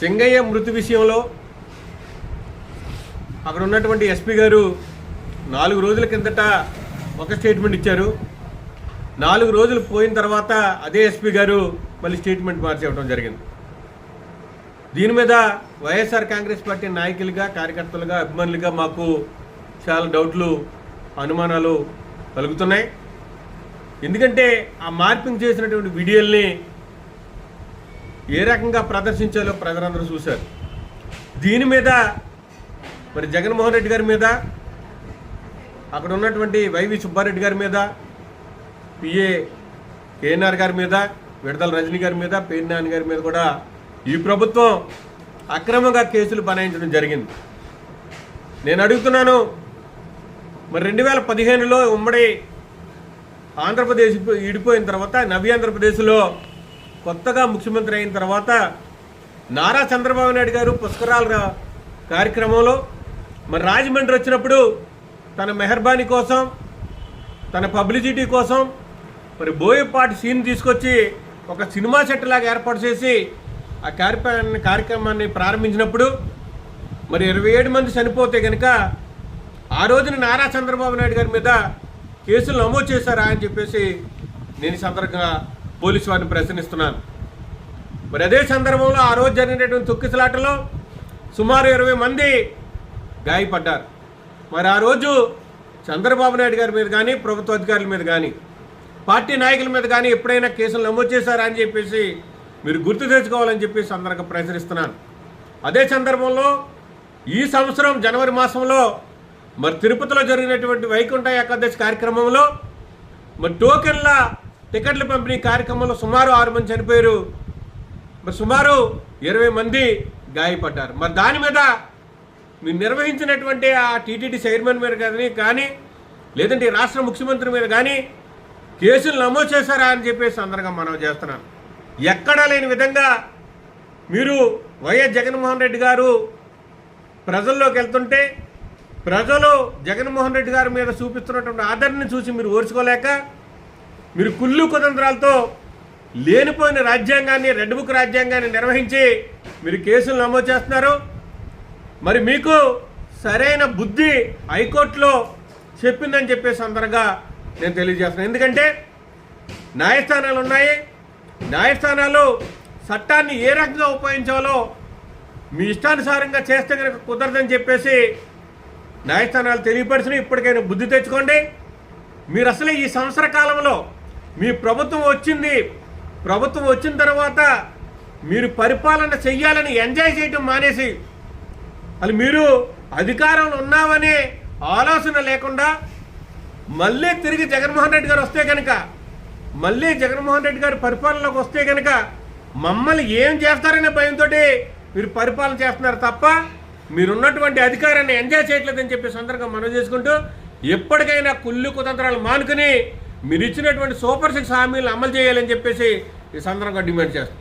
సింగయ్య మృతి విషయంలో అక్కడ ఉన్నటువంటి ఎస్పీ గారు నాలుగు రోజుల కిందట ఒక స్టేట్మెంట్ ఇచ్చారు. నాలుగు రోజులు పోయిన తర్వాత అదే ఎస్పీ గారు మళ్ళీ స్టేట్మెంట్ మార్చి ఇవ్వడం జరిగింది. దీని మీద వైఎస్ఆర్ కాంగ్రెస్ పార్టీ నాయకులుగా కార్యకర్తలుగా అభిమానులుగా మాకు చాలా డౌట్లు అనుమానాలు కలుగుతున్నాయి. ఎందుకంటే ఆ మార్పింగ్ చేసినటువంటి వీడియోల్ని ఏ రకంగా ప్రదర్శించాలో ప్రజలందరూ చూశారు. దీని మీద మరి జగన్మోహన్ రెడ్డి గారి మీద అక్కడ ఉన్నటువంటి వైవి సుబ్బారెడ్డి గారి మీద పిఏ కేఎన్ఆర్ గారి మీద విడదల రజనీ గారి మీద పేర్నాని గారి మీద కూడా ఈ ప్రభుత్వం అక్రమంగా కేసులు బనాయించడం జరిగింది. నేను అడుగుతున్నాను మరి రెండు వేల పదిహేనులో ఉమ్మడి ఆంధ్రప్రదేశ్ విడిపోయిన తర్వాత నవ్య ఆంధ్రప్రదేశ్లో కొత్తగా ముఖ్యమంత్రి అయిన తర్వాత నారా చంద్రబాబు నాయుడు గారు పుష్కరాల కార్యక్రమంలో మరి రాజమండ్రి వచ్చినప్పుడు తన మెహర్బానీ కోసం తన పబ్లిసిటీ కోసం మరి బోయపాటి సీన్ తీసుకొచ్చి ఒక సినిమా సెట్ లాగా ఏర్పాటు చేసి ఆ కార్యక్రమాన్ని కార్యక్రమాన్ని ప్రారంభించినప్పుడు మరి ఇరవై ఏడు మంది చనిపోతే కనుక ఆ రోజున నారా చంద్రబాబు నాయుడు గారి మీద కేసులు నమోదు చేశారా అని చెప్పేసి నేను సందర్భంగా పోలీసు వారిని ప్రశ్నిస్తున్నాను. మరి అదే సందర్భంలో ఆ రోజు జరిగినటువంటి తొక్కిసలాటలో సుమారు ఇరవై మంది గాయపడ్డారు. మరి ఆ రోజు చంద్రబాబు నాయుడు గారి మీద కానీ ప్రభుత్వ అధికారుల మీద కానీ పార్టీ నాయకుల మీద కానీ ఎప్పుడైనా కేసులు నమోదు చేశారా అని చెప్పేసి మీరు గుర్తు తెచ్చుకోవాలని చెప్పేసి అందరికి ప్రశ్నిస్తున్నాను. అదే సందర్భంలో ఈ సంవత్సరం జనవరి మాసంలో మరి తిరుపతిలో జరిగినటువంటి వైకుంఠ ఏకాదశి కార్యక్రమంలో మరి టోకెన్ల టికెట్ల పంపిణీ కార్యక్రమంలో సుమారు ఆరు మంది చనిపోయారు. మరి సుమారు ఇరవై మంది గాయపడ్డారు. మరి దాని మీద మీరు నిర్వహించినటువంటి ఆ టీటీడీ చైర్మన్ మీద కానీ కానీ లేదంటే రాష్ట్ర ముఖ్యమంత్రి మీద కానీ కేసులు నమోదు చేశారా అని చెప్పేసి అందరంగా మనం చేస్తున్నాం ఎక్కడా లేని విధంగా మీరు వైఎస్ జగన్మోహన్ రెడ్డి గారు ప్రజల్లోకి వెళ్తుంటే ప్రజలు జగన్మోహన్ రెడ్డి గారి మీద చూపిస్తున్నటువంటి ఆదరణని చూసి మీరు ఓర్చుకోలేక మీరు కుళ్ళు కుతంత్రాలతో లేనిపోయిన రాజ్యాంగాన్ని రెడ్ బుక్ రాజ్యాంగాన్ని నిర్వహించి మీరు కేసులు నమోదు చేస్తున్నారు. మరి మీకు సరైన బుద్ధి హైకోర్టులో చెప్పిందని చెప్పే సందర్భంగా నేను తెలియజేస్తున్నాను. ఎందుకంటే న్యాయస్థానాలు ఉన్నాయి. న్యాయస్థానాలు చట్టాన్ని ఏ రకంగా ఉపయోగించాలో మీ ఇష్టానుసారంగా చేస్తే కనుక కుదరదని చెప్పేసి న్యాయస్థానాలు తెలియపరిచిన ఇప్పటికైనా బుద్ధి తెచ్చుకోండి. మీరు అసలు ఈ సంవత్సర కాలంలో మీ ప్రభుత్వం వచ్చింది. ప్రభుత్వం వచ్చిన తర్వాత మీరు పరిపాలన చెయ్యాలని ఎంజాయ్ చేయటం మానేసి అది మీరు అధికారంలో ఉన్నామనే ఆలోచన లేకుండా మళ్ళీ తిరిగి జగన్మోహన్ రెడ్డి గారు వస్తే కనుక మళ్ళీ జగన్మోహన్ రెడ్డి గారు పరిపాలనలోకి వస్తే కనుక మమ్మల్ని ఏం చేస్తారనే భయంతో మీరు పరిపాలన చేస్తున్నారు తప్ప మీరున్నటువంటి అధికారాన్ని ఎంజాయ్ చేయట్లేదని చెప్పి సందర్భంగా మనం చేసుకుంటూ ఎప్పటికైనా కుళ్ళు కుతంత్రాలు మానుకుని మీరు ఇచ్చినటువంటి సూపర్ సిక్స్ హామీలను అమలు చేయాలని చెప్పేసి ఈ సందర్భంగా డిమాండ్ చేస్తాం.